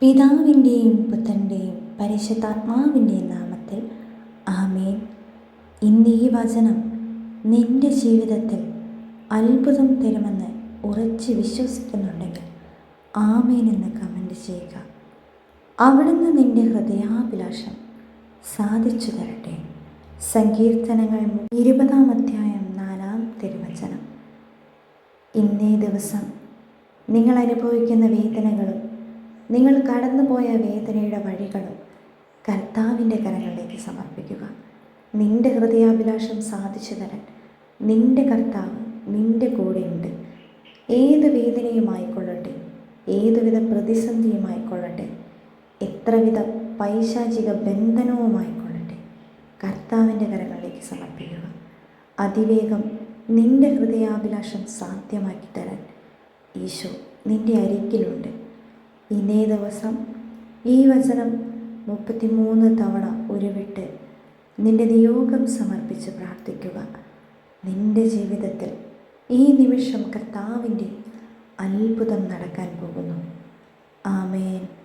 പിതാവിന്റെയും പുത്രന്റെയും പരിശുദ്ധാത്മാവിന്റെയും നാമത്തിൽ ആമേൻ. ഇന്ന് ഈ വചനം നിന്റെ ജീവിതത്തിൽ അത്ഭുതം തരുമെന്ന് ഉറച്ച് വിശ്വസിക്കുന്നുണ്ടെങ്കിൽ ആമേൻ എന്ന് കമന്റ് ചെയ്യുക. അവിടുന്ന് നിന്റെ ഹൃദയാഭിലാഷം സാധിച്ചു തരട്ടെ. സങ്കീർത്തനങ്ങൾ ഇരുപതാം അധ്യായം നാലാം തിരുവചനം. ഇന്നേ ദിവസം നിങ്ങൾ അനുഭവിക്കുന്ന വേദനകളും നിങ്ങൾ കടന്നുപോയ വേദനയുടെ വഴികളും കർത്താവിന്റെ കരങ്ങളിലേക്ക് സമർപ്പിക്കുക. നിന്റെ ഹൃദയാഭിലാഷം സാധിച്ചു തരാൻ നിന്റെ കർത്താവ് നിന്റെ കൂടെയുണ്ട്. ഏത് വേദനയുമായിക്കൊള്ളട്ടെ ഏതുവിധ പ്രതിസന്ധിയുമായിക്കൊള്ളട്ടെ എത്രവിധ പൈശാചിക ബന്ധനവുമായിക്കൊള്ളട്ടെ കർത്താവിന്റെ കരങ്ങളിലേക്ക് സമർപ്പിക്കുക. അതിവേഗം നിന്റെ ഹൃദയാഭിലാഷം സാധ്യമാക്കി തരാൻ ഈശോ നിന്റെ അരികിലുണ്ട്. ഇന്നേ ദിവസം ഈ വചനം മുപ്പത്തിമൂന്ന് തവണ ഉരുവിട്ട് നിന്റെ നിയോഗം സമർപ്പിച്ച് പ്രാർത്ഥിക്കുക. നിന്റെ ജീവിതത്തിൽ ഈ നിമിഷം കർത്താവിന്റെ അത്ഭുതം നടക്കാൻ പോകുന്നു. ആമേൻ.